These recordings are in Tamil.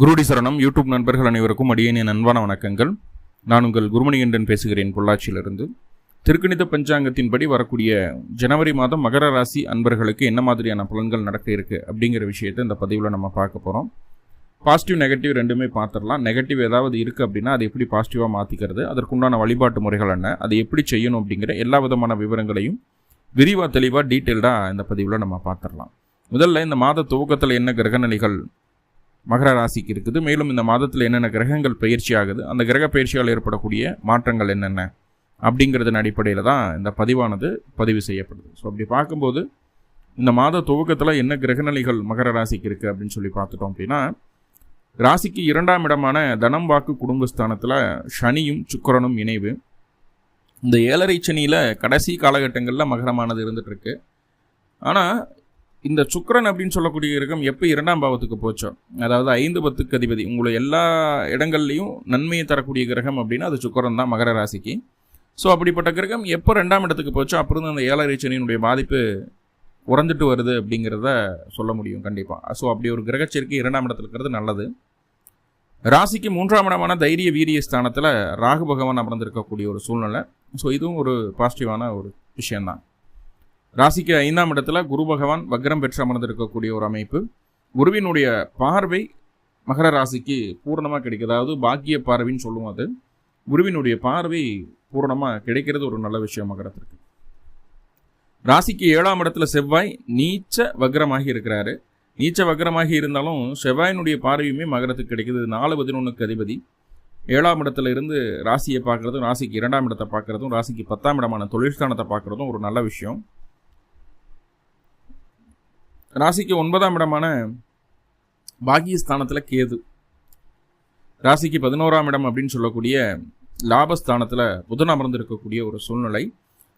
குருடி சரணம். யூடியூப் நண்பர்கள் அனைவருக்கும் அடியேனின் அன்பான வணக்கங்கள். நான் உங்கள் குருமணிகண்டன் பேசுகிறேன் பொள்ளாச்சியிலிருந்து. திருக்கணித பஞ்சாங்கத்தின்படி வரக்கூடிய ஜனவரி மாதம் மகர ராசி அன்பர்களுக்கு என்ன மாதிரியான பலன்கள் நடக்க இருக்கு அப்படிங்கிற விஷயத்தை இந்த பதிவில் நம்ம பார்க்க போகிறோம் பாசிட்டிவ் நெகட்டிவ் ரெண்டுமே பார்த்துடலாம். நெகட்டிவ் ஏதாவது இருக்குது அப்படின்னா அதை எப்படி பாசிட்டிவாக மாற்றிக்கிறது அதற்குண்டான வழிபாட்டு முறைகள் என்ன? அதை எப்படி செய்யணும் அப்படிங்கிற எல்லா விதமான விவரங்களையும் விரிவாக தெளிவாக டீட்டெயில்டாக இந்த பதிவில் நம்ம பார்த்துடலாம். முதல்ல இந்த மாத துவக்கத்தில் என்ன கிரகநிலைகள் மகர ராசிக்கு இருக்குது. மேலும் இந்த மாதத்தில் என்னென்ன கிரகங்கள் பயிற்சி ஆகுது அந்த கிரக பயிற்சியால் ஏற்படக்கூடிய மாற்றங்கள் என்னென்ன அப்படிங்கிறதன் அடிப்படையில் தான் இந்த பதிவானது பதிவு செய்யப்படுது. ஸோ அப்படி பார்க்கும்போது இந்த மாத துவக்கத்தில் என்ன கிரகநிலைகள் மகர ராசிக்கு இருக்குது அப்படின்னு சொல்லி பார்த்துட்டோம் அப்படின்னா ராசிக்கு இரண்டாம் இடமான தனம் வாக்கு குடும்பஸ்தானத்தில் சனியும் சுக்கரனும் இணைவு. இந்த ஏழரை சனியில் கடைசி காலகட்டங்களில் மகரமானது இருந்துகிட்ருக்கு ஆனால் இந்த சுக்கிரன் அப்படின்னு சொல்லக்கூடிய கிரகம் எப்போ இரண்டாம் பாவத்துக்கு போச்சோ அதாவது ஐந்து பத்துக்கு அதிபதி உங்களை எல்லா இடங்கள்லையும் நன்மையை தரக்கூடிய கிரகம் அப்படின்னா அது சுக்கரன் தான் மகர ராசிக்கு. ஸோ அப்படிப்பட்ட கிரகம் எப்போ ரெண்டாம் இடத்துக்கு போச்சோ அப்புறம் அந்த ஏழரை சனியினுடைய பாதிப்பு உறந்துட்டு வருது அப்படிங்கிறத சொல்ல முடியும் கண்டிப்பாக ஸோ அப்படி ஒரு கிரகச்சேர்க்கை இரண்டாம் இடத்துல இருக்கிறது நல்லது. ராசிக்கு மூன்றாம் இடமான தைரிய வீரிய ஸ்தானத்தில் ராகு பகவான் அமர்ந்திருக்கக்கூடிய ஒரு சூழ்நிலை. ஸோ இதுவும் ஒரு பாசிட்டிவான ஒரு விஷயந்தான் ராசிக்கு ஐந்தாம் இடத்துல குரு பகவான் வக்ரம் பெற்று அமர்ந்திருக்கக்கூடிய ஒரு அமைப்பு. குருவினுடைய பார்வை மகர ராசிக்கு பூர்ணமாக கிடைக்குது. அதாவது பாக்கிய பார்வைன்னு சொல்லுவோம் அது. குருவினுடைய பார்வை பூரணமாக கிடைக்கிறது ஒரு நல்ல விஷயம் மகரத்திற்கு. ராசிக்கு ஏழாம் இடத்துல செவ்வாய் நீச்ச வக்ரமாகி இருக்கிறாரு. நீச்ச வக்ரமாகி இருந்தாலும் செவ்வாயினுடைய பார்வையுமே மகரத்துக்கு கிடைக்குது. நாலு பதினொன்றுக்கு அதிபதி. ஏழாம் இடத்துல இருந்து ராசியை பார்க்குறதும் ராசிக்கு இரண்டாம் இடத்தை பார்க்குறதும் ராசிக்கு பத்தாம் இடமான தொழிற்ஸ்தானத்தை பார்க்குறதும் ஒரு நல்ல விஷயம். ராசிக்கு ஒன்பதாம் இடமான பாகியஸ்தானத்தில் கேது. ராசிக்கு பதினோராம் இடம் அப்படின்னு சொல்லக்கூடிய லாபஸ்தானத்தில் புதன் அமர்ந்திருக்கக்கூடிய ஒரு சூழ்நிலை.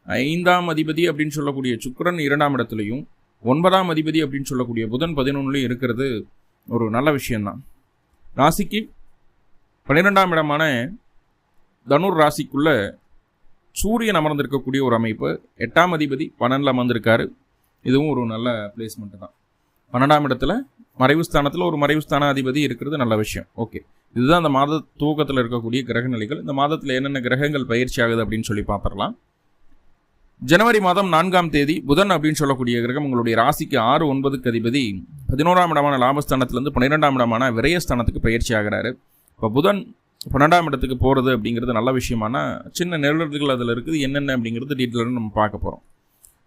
ஐந்தாம் அதிபதி அப்படின்னு சொல்லக்கூடிய சுக்கரன் இரண்டாம் இடத்துலையும் ஒன்பதாம் அதிபதி அப்படின்னு சொல்லக்கூடிய புதன் பதினொன்றுலையும் இருக்கிறது ஒரு நல்ல விஷயந்தான் ராசிக்கு பன்னிரெண்டாம் இடமான தனுர் ராசிக்குள்ள சூரியன் அமர்ந்திருக்கக்கூடிய ஒரு அமைப்பு. எட்டாம் அதிபதி பன்னெண்டில் அமர்ந்திருக்காரு. இதுவும் ஒரு நல்ல பிளேஸ்மெண்ட்டு தான். பன்னெண்டாம் இடத்துல மறைவு ஸ்தானத்தில் ஒரு மறைவு ஸ்தான அதிபதி இருக்கிறது நல்ல விஷயம். ஓகே இதுதான் அந்த மாத தூக்கத்தில் இருக்கக்கூடிய கிரக நிலைகள். இந்த மாதத்தில் என்னென்ன கிரகங்கள் பயிற்சி ஆகுது அப்படின்னு சொல்லி பார்த்துடலாம். ஜனவரி மாதம் நான்காம் தேதி புதன் அப்படின்னு சொல்லக்கூடிய கிரகம் உங்களுடைய ராசிக்கு ஆறு ஒன்பதுக்கு அதிபதி பதினோராம் இடமான லாபஸ்தானத்திலேருந்து பன்னிரெண்டாம் இடமான விரயஸ்தானத்துக்கு பயிற்சி ஆகிறாரு. இப்போ புதன் பன்னெண்டாம் இடத்துக்கு போகிறது அப்படிங்கிறது நல்ல விஷயமான சின்ன நிழல்கள் அதில் இருக்குது என்னென்ன அப்படிங்கிறது டீட்டெயிலாக நம்ம பார்க்க போகிறோம்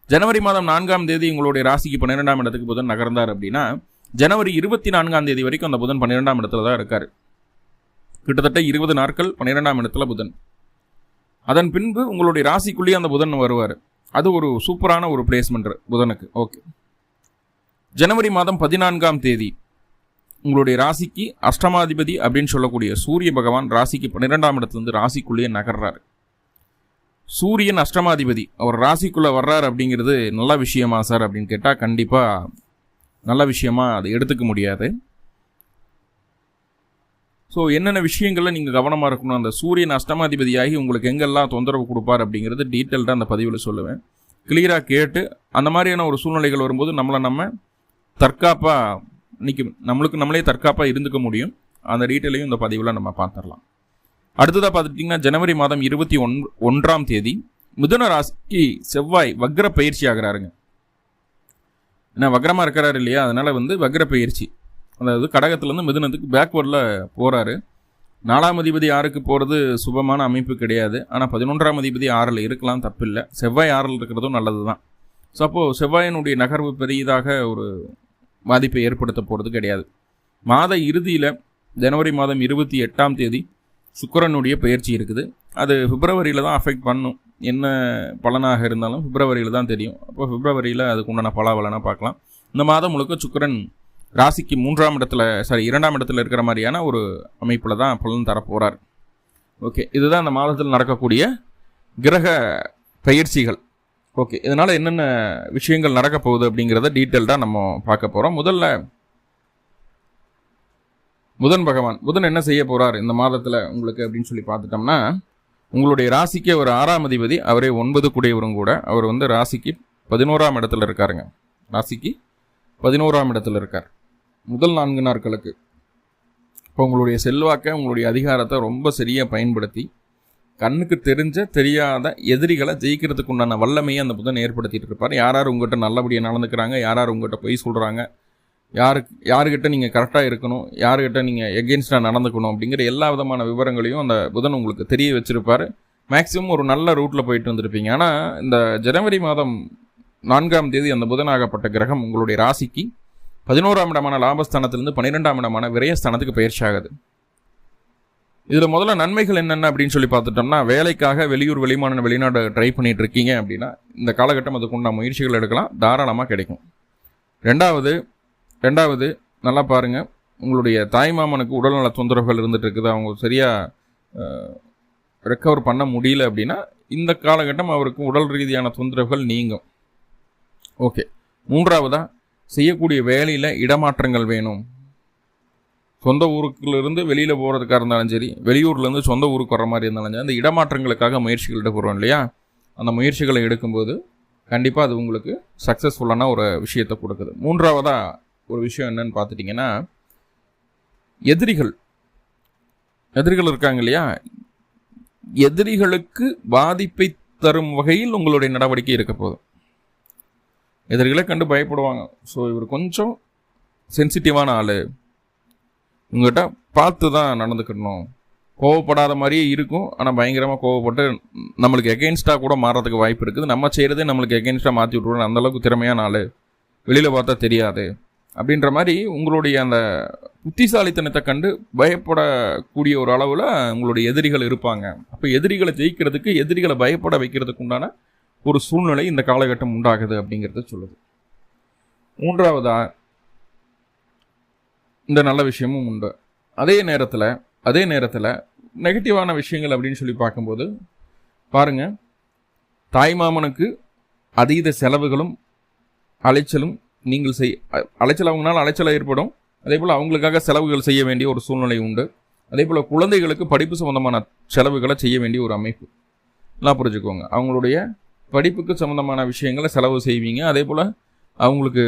ஜனவரி மாதம் நான்காம் தேதி உங்களுடைய ராசிக்கு பன்னிரெண்டாம் இடத்துக்கு புதன் நகர்ந்தார் அப்படின்னா ஜனவரி இருபத்தி நான்காம் தேதி வரைக்கும் அந்த புதன் பன்னிரெண்டாம் இடத்துல தான் இருக்கார். கிட்டத்தட்ட இருபது நாட்கள் பன்னிரெண்டாம் இடத்துல புதன். அதன் பின்பு உங்களுடைய ராசிக்குள்ளேயே அந்த புதன் வருவார். அது ஒரு சூப்பரான ஒரு பிளேஸ்மெண்ட் புதனுக்கு. ஓகே. ஜனவரி மாதம் பதினான்காம் தேதி உங்களுடைய ராசிக்கு அஷ்டமாதிபதி அப்படின்னு சொல்லக்கூடிய சூரிய பகவான் ராசிக்கு பன்னிரெண்டாம் இடத்துலேருந்து ராசிக்குள்ளேயே நகர்றாரு. சூரியன் அஷ்டமாதிபதி. அவர் ராசிக்குள்ளே வர்றார் அப்படிங்கிறது நல்ல விஷயமா சார் அப்படின்னு கேட்டால் கண்டிப்பாக நல்ல விஷயமா அதை எடுத்துக்க முடியாது. ஸோ என்னென்ன விஷயங்களில் நீங்கள் கவனமாக இருக்கணும்? அந்த சூரியன் அஷ்டமாதிபதியாகி உங்களுக்கு எங்கெல்லாம் தொந்தரவு கொடுப்பார் அப்படிங்கிறது டீட்டெயில்டாக அந்த பதிவில் சொல்லுவேன். கிளியராக கேட்டு அந்த மாதிரியான ஒரு சூழ்நிலைகள் வரும்போது நம்மளை நம்ம தற்காப்பாக இன்னைக்கு நம்மளுக்கு நம்மளே தற்காப்பாக இருந்துக்க முடியும். அந்த டீட்டெயிலையும் இந்த பதிவில் நம்ம பார்த்துடலாம். அடுத்ததாக பார்த்துட்டிங்கன்னா ஜனவரி மாதம் இருபத்தி ஒன் ஒன்றாம் தேதி மிதுன ராசிக்கு செவ்வாய் வக்ர பயிற்சி ஆகிறாருங்க. ஏன்னா வக்ரமாக இருக்கிறாரு இல்லையா? அதனால் வந்து வக்ர பயிற்சி. அதாவது கடகத்துலேருந்து மிதுனத்துக்கு பேக்வேர்டில் போகிறாரு நாலாம் அதிபதி ஆறுக்கு போகிறது சுபமான அமைப்பு கிடையாது. ஆனால் பதினொன்றாம் அதிபதி ஆறில் இருக்கலாம் தப்பில்லை. செவ்வாய் ஆறில் இருக்கிறதும் நல்லது தான் ஸோ அப்போது செவ்வாயினுடைய நகர்வு பெரியதாக ஒரு பாதிப்பை ஏற்படுத்த போகிறது கிடையாது. மாத இறுதியில் ஜனவரி மாதம் இருபத்தி எட்டாம் தேதி சுக்கரனுடைய பயிற்சி இருக்குது. அது பிப்ரவரியில் தான் அஃபெக்ட் பண்ணும். என்ன பலனாக இருந்தாலும் பிப்ரவரியில் தான் தெரியும். அப்போ பிப்ரவரியில் அதுக்கு உண்டான பலாபலனாக பார்க்கலாம். இந்த மாதம் முழுக்க சுக்கரன் ராசிக்கு மூன்றாம் இடத்துல சாரி இரண்டாம் இடத்துல இருக்கிற மாதிரியான ஒரு அமைப்பில் தான் பலன் தரப்போகிறார் ஓகே இதுதான் இந்த மாதத்தில் நடக்கக்கூடிய கிரக பயிற்சிகள். ஓகே இதனால் என்னென்ன விஷயங்கள் நடக்க போகுது அப்படிங்கிறத டீட்டெயில்டாக நம்ம பார்க்க போகிறோம் முதல்ல புதன் பகவான் புதன் என்ன செய்ய போகிறார் இந்த மாதத்தில் உங்களுக்கு அப்படின்னு சொல்லி பார்த்துட்டோம்னா உங்களுடைய ராசிக்கு அவர் ஆறாம் அதிபதி அவரே ஒன்பது கூடியவரும் கூட அவர் வந்து ராசிக்கு பதினோராம் இடத்துல இருக்காருங்க. ராசிக்கு பதினோராம் இடத்துல இருக்கார். முதல் நான்கு நாட்களுக்கு. இப்போ உங்களுடைய செல்வாக்கை உங்களுடைய அதிகாரத்தை ரொம்ப சரியாக பயன்படுத்தி கண்ணுக்கு தெரிஞ்ச தெரியாத எதிரிகளை ஜெயிக்கிறதுக்கு உண்டான வல்லமையை அந்த புதன் ஏற்படுத்திட்டு இருப்பார். யார் யார் உங்கள்கிட்ட நல்லபடியாக நடந்துக்கிறாங்க யார் யார் உங்கள்கிட்ட பொய் சொல்கிறாங்க யாருக்கு யாருக்கிட்ட நீங்கள் கரெக்டாக இருக்கணும் யாருக்கிட்ட நீங்கள் எகெயின்ஸ்டாக நடந்துக்கணும் அப்படிங்கிற எல்லா விதமான விவரங்களையும் அந்த புதன் உங்களுக்கு தெரிய வச்சுருப்பார். மேக்ஸிமம் ஒரு நல்ல ரூட்டில் போயிட்டு வந்திருப்பீங்க. ஆனால் இந்த ஜனவரி மாதம் நான்காம் தேதி அந்த புதனாகப்பட்ட கிரகம் உங்களுடைய ராசிக்கு பதினோராம் இடமான லாபஸ்தானத்திலிருந்து பன்னிரெண்டாம் இடமான விரயஸ்தானத்துக்கு பயிற்சி ஆகுது. இதில் முதல்ல நன்மைகள் என்னென்ன அப்படின்னு சொல்லி பார்த்துட்டோம்னா வேலைக்காக வெளியூர் வெளிமாநில வெளிநாடு ட்ரை பண்ணிகிட்டு இருக்கீங்க அப்படின்னா இந்த காலகட்டம் அதுக்குண்டான முயற்சிகள் எடுக்கலாம். தாராளமாக கிடைக்கும். ரெண்டாவது ரெண்டாவது நல்லா பாருங்கள் உங்களுடைய தாய்மாமனுக்கு உடல்நல தொந்தரவுகள் இருந்துட்டு இருக்குது அவங்க சரியாக ரெக்கவர் பண்ண முடியல அப்படின்னா இந்த காலகட்டம் அவருக்கு உடல் ரீதியான தொந்தரவுகள் நீங்கும். ஓகே. மூன்றாவதாக செய்யக்கூடிய வேலையில் இடமாற்றங்கள் வேணும். சொந்த ஊருக்குலேருந்து வெளியில் போகிறதுக்காக இருந்தாலும் சரி வெளியூர்லேருந்து சொந்த ஊருக்கு வர மாதிரி இருந்தாலும் சரி அந்த இடமாற்றங்களுக்காக முயற்சிகள் எடுக்கிறோம் இல்லையா? அந்த முயற்சிகளை எடுக்கும்போது கண்டிப்பாக அது உங்களுக்கு சக்ஸஸ்ஃபுல்லான ஒரு விஷயத்தை கொடுக்குது. மூன்றாவதாக ஒரு விஷயம் என்னன்னு பார்த்துட்டிங்கன்னா எதிரிகள் எதிரிகள் இருக்காங்க இல்லையா? எதிரிகளுக்கு பாதிப்பை தரும் வகையில் உங்களுடைய நடவடிக்கை இருக்க போதும் எதிரிகளை கண்டு பயப்படுவாங்க. ஸோ இவர் கொஞ்சம் சென்சிட்டிவான ஆள். உங்கள்கிட்ட பார்த்து தான் நடந்துக்கணும். கோவப்படாத மாதிரியே இருக்கும். ஆனால் பயங்கரமாக கோவப்பட்டு நம்மளுக்கு எகெயின்ஸ்டாக கூட மாறதுக்கு வாய்ப்பு இருக்குது. நம்ம செய்கிறதே நம்மளுக்கு எகெயின்ஸ்டாக மாற்றி விட்ருவோம் அந்தளவுக்கு திறமையான ஆள். வெளியில் பார்த்தா தெரியாது. அப்படின்ற மாதிரி உங்களுடைய அந்த புத்திசாலித்தனத்தை கண்டு பயப்படக்கூடிய ஒரு அளவில் உங்களுடைய எதிரிகள் இருப்பாங்க. அப்போ எதிரிகளை ஜெயிக்கிறதுக்கு எதிரிகளை பயப்பட வைக்கிறதுக்கு உண்டான ஒரு சூழ்நிலை இந்த காலகட்டம் உண்டாகுது அப்படிங்கிறத சொல்லுது. மூன்றாவதாக இந்த நல்ல விஷயமும் உண்டு. அதே நேரத்தில் அதே நேரத்தில் நெகட்டிவான விஷயங்கள் அப்படின்னு சொல்லி பார்க்கும்போது பாருங்கள் தாய்மாமனுக்கு அதீத செலவுகளும் அலைச்சலும் நீங்கள் செய் அலைச்சல் அவங்களால அலைச்சல் ஏற்படும். அதே போல் அவங்களுக்காக செலவுகள் செய்ய வேண்டிய ஒரு சூழ்நிலை உண்டு. அதே போல் குழந்தைகளுக்கு படிப்பு சம்மந்தமான செலவுகளை செய்ய வேண்டிய ஒரு அமைப்பு. நல்லா புரிஞ்சுக்கோங்க. அவங்களுடைய படிப்புக்கு சம்மந்தமான விஷயங்களை செலவு செய்வீங்க. அதே போல் அவங்களுக்கு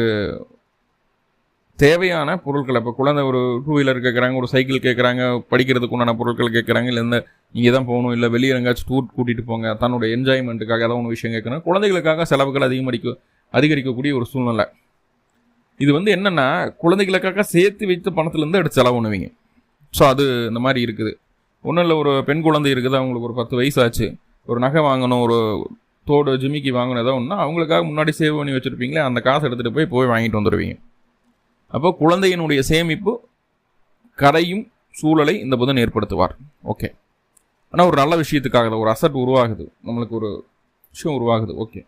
தேவையான பொருட்களை இப்போ குழந்தை ஒரு டூ வீலர் கேட்குறாங்க ஒரு சைக்கிள் கேட்குறாங்க படிக்கிறதுக்கு உண்டான பொருட்கள் கேட்குறாங்க இல்லை இந்த இங்கே தான் போகணும் இல்லை வெளியே எங்கேயாச்சும் டூர் கூட்டிகிட்டு போங்க தன்னோட என்ஜாய்மெண்ட்டுக்காக ஏதாவது ஒன்று விஷயம் கேட்குறாங்க குழந்தைகளுக்காக செலவுகள் அதிகமடிக்க அதிகரிக்கக்கூடிய ஒரு சூழ்நிலை. இது வந்து என்னென்னா குழந்தைகளுக்காக சேர்த்து வைத்த பணத்துலேருந்து எடுத்து செலவு பண்ணுவீங்க ஸோ அது இந்த மாதிரி இருக்குது. ஒன்றும் இல்லை ஒரு பெண் குழந்தை இருக்குது அவங்களுக்கு ஒரு பத்து வயசு ஆச்சு ஒரு நகை வாங்கணும் ஒரு தோடு ஜிமிக்கி வாங்கணும் ஏதோ ஒன்றா அவங்களுக்காக முன்னாடி சேவ் பண்ணி வச்சுருப்பீங்களே அந்த காசை எடுத்துகிட்டு போய் போய் வாங்கிட்டு வந்துடுவீங்க அப்போ குழந்தையினுடைய சேமிப்பு கரையும் சூழலை இந்த புதன் ஏற்படுத்துவார். ஓகே ஆனால் ஒரு நல்ல விஷயத்துக்காக ஒரு அசட் உருவாகுது. நம்மளுக்கு ஒரு விஷயம் உருவாகுது. ஓகே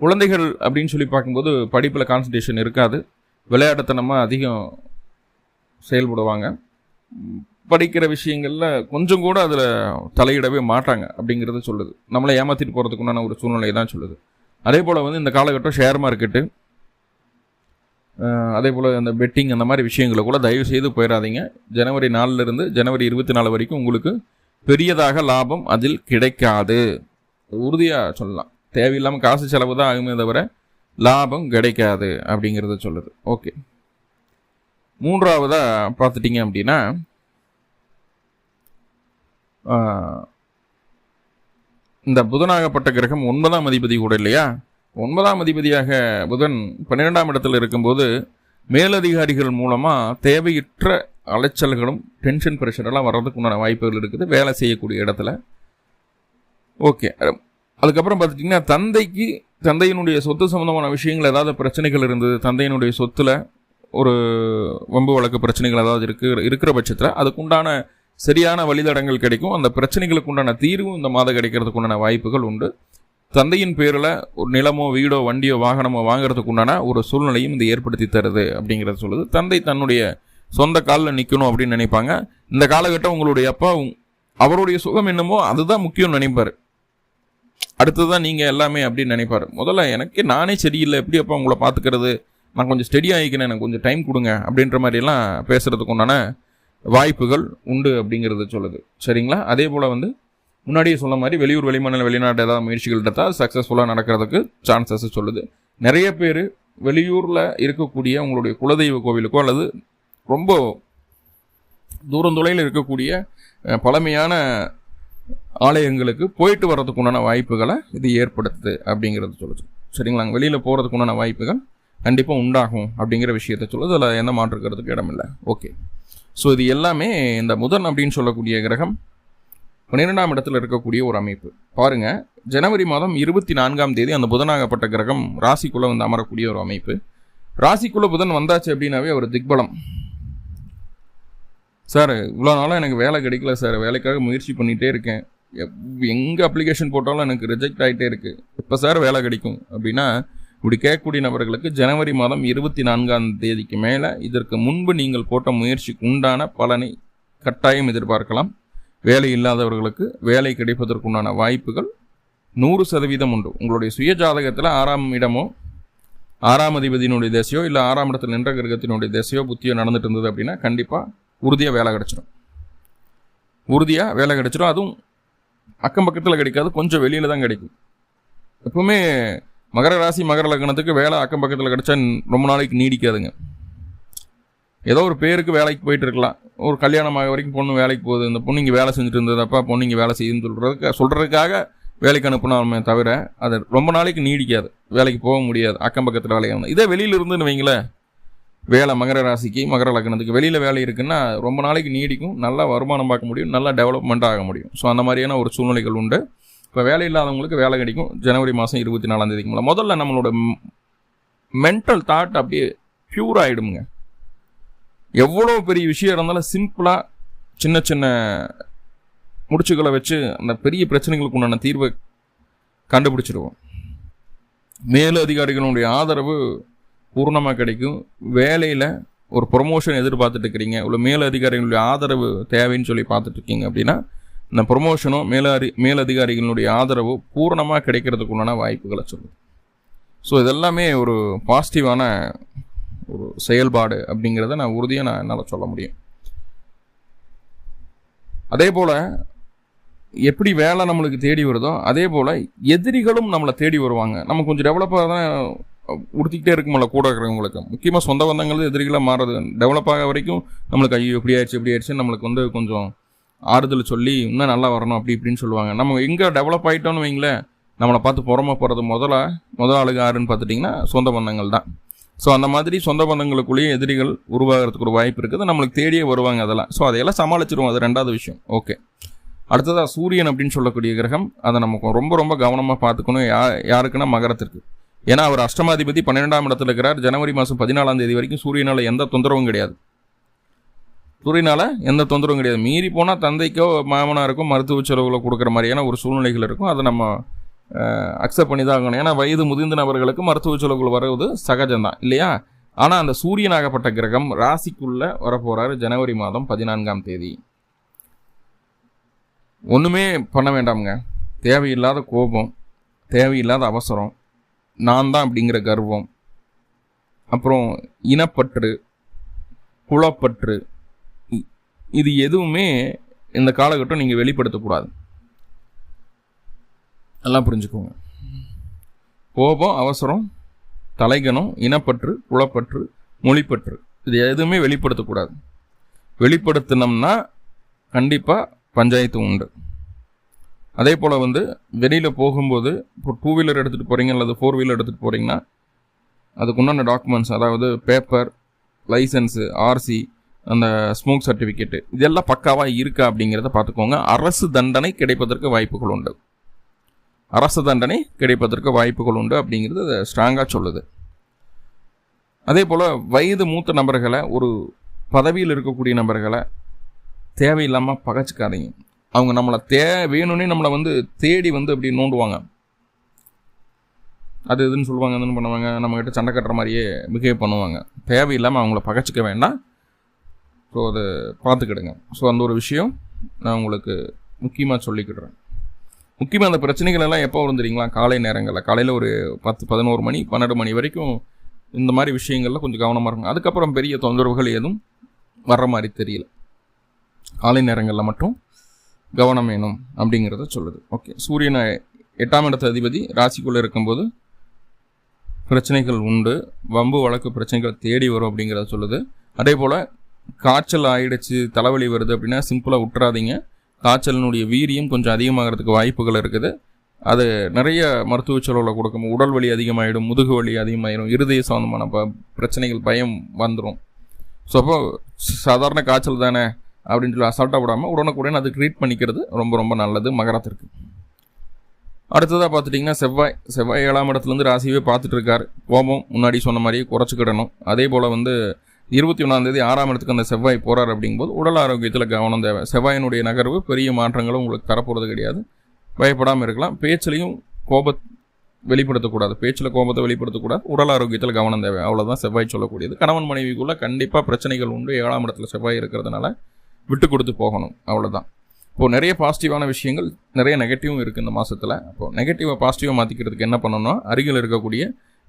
குழந்தைகள் அப்படின்னு சொல்லி பார்க்கும்போது படிப்பில் கான்சன்ட்ரேஷன் இருக்காது. விளையாட்டுத்தனமாக அதிகம் செயல்படுவாங்க. படிக்கிற விஷயங்களில் கொஞ்சம் கூட அதில் தலையிடவே மாட்டாங்க அப்படிங்கிறத சொல்லுது. நம்மளை ஏமாற்றிட்டு போகிறதுக்குண்டான ஒரு சூழ்நிலை தான் சொல்லுது. அதே போல் வந்து இந்த காலகட்டம் ஷேர் மார்க்கெட்டு அதே போல் அந்த பெட்டிங் அந்த மாதிரி விஷயங்களை கூட தயவு செய்து போயிடாதீங்க. ஜனவரி நாலுலேருந்து ஜனவரி இருபத்தி நாலு வரைக்கும் உங்களுக்கு பெரியதாக லாபம் அதில் கிடைக்காது. உறுதியாக சொல்லலாம். தேவையில்லாமல் காசு செலவு தான் ஆகுமே தவிர லாபம் கிடைக்காது அப்படிங்கிறத சொல்லுது. ஓகே மூன்றாவதாக பார்த்துட்டிங்க அப்படின்னா இந்த புதனாகப்பட்ட கிரகம் ஒன்பதாம் அதிபதி கூட இல்லையா? ஒன்பதாம் அதிபதியாக புதன் பன்னிரெண்டாம் இடத்தில் இருக்கும்போது மேலதிகாரிகள் மூலமாக தேவையற்ற அலைச்சல்களும் டென்ஷன் ப்ரெஷரெல்லாம் வர்றதுக்கு உண்டான வாய்ப்புகள் இருக்குது. வேலை செய்யக்கூடிய இடத்துல. ஓகே அதுக்கப்புறம் பார்த்துட்டிங்கன்னா தந்தைக்கு தந்தையினுடைய சொத்து சம்மந்தமான விஷயங்கள் ஏதாவது பிரச்சனைகள் இருந்தது தந்தையினுடைய சொத்தில் ஒரு வம்பு வழக்கு பிரச்சனைகள் ஏதாவது இருக்கு இருக்கிற பட்சத்தில் அதுக்குண்டான சரியான வழிதடங்கள் கிடைக்கும். அந்த பிரச்சனைகளுக்கு உண்டான தீர்வும் இந்த மாதம் கிடைக்கிறதுக்கு உண்டான வாய்ப்புகள் உண்டு. தந்தையின் பேரில் ஒரு நிலமோ வீடோ வண்டியோ வாகனமோ வாங்குறதுக்கு உண்டான ஒரு சூழ்நிலையும் இது ஏற்படுத்தி தருது அப்படிங்கிறத சொல்லுது. தந்தை தன்னுடைய சொந்த காலில் நிற்கணும் அப்படின்னு நினைப்பாங்க. இந்த காலகட்டம் உங்களுடைய அப்பா அவருடைய சுகம் என்னமோ அதுதான் முக்கியம் நினைப்பார். அடுத்ததான் நீங்கள் எல்லாமே அப்படின்னு நினைப்பார். முதல்ல எனக்கு நானே சரியில்லை. எப்படி அப்போ உங்களை பார்த்துக்கிறது? நான் கொஞ்சம் ஸ்டெடி ஆகிக்கிறேன். எனக்கு கொஞ்சம் டைம் கொடுங்க அப்படின்ற மாதிரிலாம் பேசுகிறதுக்கு உண்டான வாய்ப்புகள் உண்டு அப்படிங்கிறத சொல்லுது. சரிங்களா? அதே போல் வந்து முன்னாடியே சொன்ன மாதிரி வெளியூர் வெளிமாநில வெளிநாட்டு ஏதாவது முயற்சிகள் எடுத்தால் சக்ஸஸ்ஃபுல்லாக நடக்கிறதுக்கு சான்சஸ் சொல்லுது. நிறைய பேர் வெளியூரில் இருக்கக்கூடிய உங்களுடைய குலதெய்வ கோவிலுக்கோ அல்லது ரொம்ப தூரந்தொலையில் இருக்கக்கூடிய பழமையான ஆலயங்களுக்கு போயிட்டு வர்றதுக்கு உண்டான வாய்ப்புகளை இது ஏற்படுத்துது அப்படிங்கிறது சொல்லுது. சரிங்களா? வெளியில் போகிறதுக்கு உண்டான வாய்ப்புகள் கண்டிப்பாக உண்டாகும் அப்படிங்கிற விஷயத்த சொல்லுது. அதில் எந்த மாற்றுக்கிறதுக்கு இடமில்லை ஓகே. ஸோ இது எல்லாமே இந்த முதன் அப்படின்னு சொல்லக்கூடிய கிரகம் பன்னிரெண்டாம் இடத்துல இருக்கக்கூடிய ஒரு அமைப்பு. பாருங்க. ஜனவரி மாதம் இருபத்தி நான்காம் தேதி அந்த புதனாகப்பட்ட கிரகம் ராசிக்குள்ள வந்து அமரக்கூடிய ஒரு அமைப்பு. ராசிக்குள்ள புதன் வந்தாச்சு அப்படின்னாவே ஒரு திக்பலம். சார் இவ்வளோ நாளாக எனக்கு வேலை கிடைக்கல சார். வேலைக்காக முயற்சி பண்ணிகிட்டே இருக்கேன். எங்கே அப்ளிகேஷன் போட்டாலும் எனக்கு ரிஜெக்ட் ஆகிட்டே இருக்கு. எப்போ சார் வேலை கிடைக்கும்? அப்படின்னா இப்படி கேட்கக்கூடிய நபர்களுக்கு ஜனவரி மாதம் இருபத்தி நான்காம் தேதிக்கு மேலே இதற்கு முன்பு நீங்கள் போட்ட முயற்சிக்கு உண்டான பலனை கட்டாயம் எதிர்பார்க்கலாம். வேலை இல்லாதவர்களுக்கு வேலை கிடைப்பதற்குண்டான வாய்ப்புகள் நூறு சதவீதம் உண்டு. உங்களுடைய சுய ஜாதகத்தில் ஆறாம் இடமோ ஆறாம் அதிபதியினுடைய திசையோ இல்லை ஆறாம் இடத்தில் நின்ற கிரகத்தினுடைய திசையோ புத்தியோ நடந்துட்டு இருந்தது அப்படின்னா கண்டிப்பாக உறுதியாக வேலை கிடச்சிடும் உறுதியாக வேலை கிடச்சிடும் அதுவும் அக்கம் பக்கத்தில் கிடைக்காது கொஞ்சம் வெளியில் தான் கிடைக்கும். எப்பவுமே மகர ராசி மகர லக்னத்துக்கு வேலை அக்கம் பக்கத்தில் கிடைச்சா ரொம்ப நாளைக்கு நீடிக்காதுங்க. ஏதோ ஒரு பேருக்கு வேலைக்கு போயிட்டு இருக்கலாம். ஒரு கல்யாணம் ஆக வரைக்கும் பொண்ணு வேலைக்கு போகுது. இந்த பொண்ணு இங்கே வேலை செஞ்சுட்டு இருந்ததப்பா பொண்ணு இங்கே வேலை செய்யுதுன்னு சொல்கிறதுக்கு சொல்கிறதுக்காக வேலைக்கு அனுப்பினாலுமே தவிர அது ரொம்ப நாளைக்கு நீடிக்காது. வேலைக்கு போக முடியாது. அக்கம் பக்கத்தில் வேலைக்கு இதே வெளியில் இருந்துன்னு வைங்களேன் வேலை மகர ராசிக்கு மகர லக்னத்துக்கு வெளியில் வேலை இருக்குன்னா ரொம்ப நாளைக்கு நீடிக்கும் நல்லா வருமானம் பார்க்க முடியும் நல்லா டெவலப்மெண்ட் ஆக முடியும். ஸோ அந்த மாதிரியான ஒரு சூழ்நிலைகள் உண்டு. இப்போ வேலை இல்லாதவங்களுக்கு வேலை கிடைக்கும். ஜனவரி மாதம் இருபத்தி நாலாம் தேதிக்கு மேலே முதல்ல நம்மளோட மென்டல் தாட் அப்படியே பியூர் ஆகிடுங்க எவ்வளோ பெரிய விஷயம் இருந்தாலும் சிம்பிளாக சின்ன சின்ன முடிச்சுகளை வச்சு அந்த பெரிய பிரச்சனைகளுக்கு உண்டான தீர்வை கண்டுபிடிச்சிருவோம். மேலதிகாரிகளுடைய ஆதரவு பூர்ணமாக கிடைக்கும். வேலையில் ஒரு ப்ரொமோஷன் எதிர்பார்த்துட்டு இருக்கிறீங்க இவ்வளோ மேலதிகாரிகளுடைய ஆதரவு தேவைன்னு சொல்லி பார்த்துட்டு இருக்கீங்க அப்படின்னா இந்த ப்ரொமோஷனும் மேலதி மேலதிகாரிகளுடைய ஆதரவு பூரணமாக கிடைக்கிறதுக்கு உண்டான வாய்ப்புகளை சொல்லுது. ஸோ இதெல்லாமே ஒரு பாசிட்டிவான ஒரு செயல்பாடு அப்படிங்கிறத நான் உறுதியாக நான் என்னால் சொல்ல முடியும். அதே போல் எப்படி வேலை நம்மளுக்கு தேடி வருதோ அதே போல் எதிரிகளும் நம்மளை தேடி வருவாங்க. நம்ம கொஞ்சம் டெவலப்பாக தான் உடுத்திக்கிட்டே இருக்குமில்ல கூட இருக்கிறவங்களுக்கு. முக்கியமாக சொந்த பந்தங்கள் எதிரிகளாக மாறுது டெவலப் ஆக வரைக்கும் நம்மளுக்கு ஐயோ இப்படி ஆயிடுச்சு இப்படி ஆயிடுச்சு நம்மளுக்கு வந்து கொஞ்சம் ஆறுதல் சொல்லி இன்னும் நல்லா வரணும் அப்படி இப்படின்னு சொல்லுவாங்க. நம்ம எங்கே டெவலப் ஆகிட்டோம்னு வைங்களேன் நம்மளை பார்த்து புறமா போகிறது முதல்ல முதல் ஆளுங்க யாருன்னு பார்த்துட்டிங்கன்னா சொந்த பந்தங்கள் தான். ஸோ அந்த மாதிரி சொந்த பந்தங்களுக்குள்ளேயே எதிரிகள் உருவாகிறதுக்கு ஒரு வாய்ப்பு இருக்குது. நம்மளுக்கு தேடியே வருவாங்க அதெல்லாம். ஸோ அதையெல்லாம் சமாளிச்சிருவோம். அது ரெண்டாவது விஷயம். ஓகே அடுத்ததாக சூரியன் அப்படின்னு சொல்லக்கூடிய கிரகம் அதை நமக்கு ரொம்ப ரொம்ப கவனமாக பார்த்துக்கணும். யா யாருக்குன்னா மகரத்திற்கு. ஏன்னா அவர் அஷ்டமாதிபதி பன்னிரெண்டாம் இடத்துல இருக்கிறார். ஜனவரி மாதம் பதினாலாம் தேதி வரைக்கும் சூரியனால் எந்த தொந்தரவும் கிடையாது. சூரியனால் எந்த தொந்தரவும் கிடையாது. மீறி போனால் தந்தைக்கோ மாமனாருக்கோ மருத்துவ செலவுகளை கொடுக்குற மாதிரியான ஒரு சூழ்நிலைகள் இருக்கும். அதை நம்ம அக்செப்ட் பண்ணி தான் ஆகணும். ஏன்னா வயது முதிர்ந்த நபர்களுக்கு மருத்துவ செலவுகள் வருவது சகஜம்தான் இல்லையா? ஆனால் அந்த சூரியனாகப்பட்ட கிரகம் ராசிக்குள்ளே வரப்போகிறாரு ஜனவரி மாதம் பதினான்காம் தேதி. ஒன்றுமே பண்ண வேண்டாமுங்க. தேவையில்லாத கோபம் தேவையில்லாத அவசரம் நான் தான் அப்படிங்கிற கர்வம். அப்புறம் இனப்பற்று குலப்பற்று இது எதுவுமே இந்த காலகட்டம் நீங்கள் வெளிப்படுத்தக்கூடாது எல்லாம் புரிஞ்சுக்கோங்க. கோபம் அவசரம் தலைகணம் இனப்பற்று குலப்பற்று மொழிப்பற்று இது எதுவுமே வெளிப்படுத்தக்கூடாது வெளிப்படுத்தினோம்னா கண்டிப்பாக பஞ்சாயத்து உண்டு. அதே போல் வந்து வெளியில் போகும்போது இப்போ டூ வீலர் எடுத்துகிட்டு போகிறீங்க அல்லது ஃபோர் வீலர் எடுத்துகிட்டு போகிறீங்கன்னா அதுக்கு உண்டான டாக்குமெண்ட்ஸ் அதாவது பேப்பர் லைசன்ஸு ஆர்சி அந்த ஸ்மோக் சர்டிஃபிகேட்டு இதெல்லாம் பக்காவாக இருக்கா அப்படிங்கிறத பார்த்துக்கோங்க. அரசு தண்டனை கிடைப்பதற்கு வாய்ப்புகள் உண்டு. அரசு தண்டனை கிடைப்பதற்கு வாய்ப்புகள் உண்டு அப்படிங்கிறது ஸ்ட்ராங்காக சொல்லுது. அதே போல் வயது மூத்த நபர்களை ஒரு பதவியில் இருக்கக்கூடிய நபர்களை தேவையில்லாமல் பகைச்சிக்காதீங்க. அவங்க நம்மளை தே வேணும்னே நம்மளை வந்து தேடி வந்து அப்படி நோண்டுவாங்க. அது இதுன்னு சொல்லுவாங்க இதுன்னு பண்ணுவாங்க நம்மக்கிட்ட சண்டை கட்டுற மாதிரியே பிஹேவ் பண்ணுவாங்க. தேவையில்லாமல் அவங்கள பகைச்சிக்க வேண்டாம். ஸோ அதை பார்த்துக்கிடுங்க. ஸோ அந்த ஒரு விஷயம் நான் உங்களுக்கு முக்கியமாக சொல்லிக்கிடுறேன். முக்கியமாக அந்த பிரச்சனைகள் எல்லாம் எப்போ வரும் தெரியுங்களா? காலை நேரங்களில். காலையில் ஒரு பத்து பதினோரு மணி பன்னெண்டு மணி வரைக்கும் இந்த மாதிரி விஷயங்கள்லாம் கொஞ்சம் கவனமாக இருக்கும் அதுக்கப்புறம் பெரிய தொந்தரவுகள் எதுவும் வர்ற மாதிரி தெரியல. காலை நேரங்களில் மட்டும். கவனம் வேணும் அப்படிங்கிறத சொல்லுது. ஓகே சூரியனை எட்டாம் இடத்த அதிபதி ராசிக்குள்ளே இருக்கும்போது பிரச்சனைகள் உண்டு. வம்பு வழக்கு பிரச்சனைகள் தேடி வரும் அப்படிங்கிறத சொல்லுது. அதே போல் காய்ச்சல் ஆயிடுச்சு தலைவலி வருது அப்படின்னா சிம்பிளாக விட்டுறாதீங்க காய்ச்சலினுடைய வீரியம் கொஞ்சம் அதிகமாகிறதுக்கு வாய்ப்புகள் இருக்குது. அது நிறைய மருத்துவ செலவில் கொடுக்கும். உடல் வலி அதிகமாகிடும் முதுகு வலி அதிகமாகிடும் இருதய சம்மந்தமான ப பிரச்சனைகள் பயம் வந்துடும் ஸோ அப்போ சாதாரண காய்ச்சல் தானே? அப்படின்னு சொல்லி அசால்ட்டாக விடாமல் உடனுக்குடன் அது ட்ரீட் பண்ணிக்கிறது ரொம்ப ரொம்ப நல்லது மகரத்திற்கு. அடுத்ததாக பார்த்துட்டிங்கன்னா செவ்வாய் செவ்வாய் ஏழாம் இடத்துலேருந்து ராசியவே பார்த்துட்ருக்காரு கோபம் முன்னாடி சொன்ன மாதிரியே குறைச்சிக்கிடணும் அதே போல் வந்து இருபத்தி ஒன்றாந்தேதி ஆறாம் இடத்துக்கு அந்த செவ்வாய் போகிறார் அப்படிங்கும்போது உடல் ஆரோக்கியத்தில் கவனம் தேவை. செவ்வாயினுடைய நகர்வு பெரிய மாற்றங்களும் உங்களுக்கு தரப்போகிறது கிடையாது. பயப்படாமல் இருக்கலாம். பேச்சிலையும் கோப வெளிப்படுத்தக்கூடாது. பேச்சில் கோபத்தை வெளிப்படுத்தக்கூடாது. உடல் ஆரோக்கியத்தில் கவனம் தேவை. அவ்வளோதான் செவ்வாய் சொல்லக்கூடியது. கணவன் மனைவிக்குள்ளே கண்டிப்பாக பிரச்சனைகள் உண்டு. ஏழாம் இடத்துல செவ்வாய் இருக்கிறதுனால விட்டு கொடுத்து போகணும். அவ்வளோதான் இப்போது நிறைய பாசிட்டிவான விஷயங்கள் நிறைய நெகட்டிவும் இருக்குது இந்த மாதத்தில் அப்போது நெகட்டிவை பாசிட்டிவாக மாற்றிக்கிறதுக்கு என்ன பண்ணணும்னா அருகில் இருக்கக்கூடிய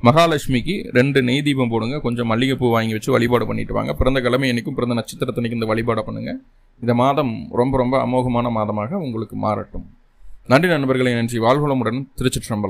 மகாலட்சுமிக்கு ரெண்டு நெய் தீபம் போடுங்க. கொஞ்சம் மல்லிகைப்பூ வாங்கி வச்சு வழிபாடு பண்ணிட்டு வாங்க. பிறந்த கிழமை அன்னைக்கும் பிறந்த நட்சத்திரத்தன்னைக்கு இந்த வழிபாடு பண்ணுங்கள் இந்த மாதம் ரொம்ப ரொம்ப அமோகமான மாதமாக உங்களுக்கு மாறட்டும். நன்றி நண்பர்களை நன்றி வாழ்வளமுடன் திருச்சிற்றம்பலம்.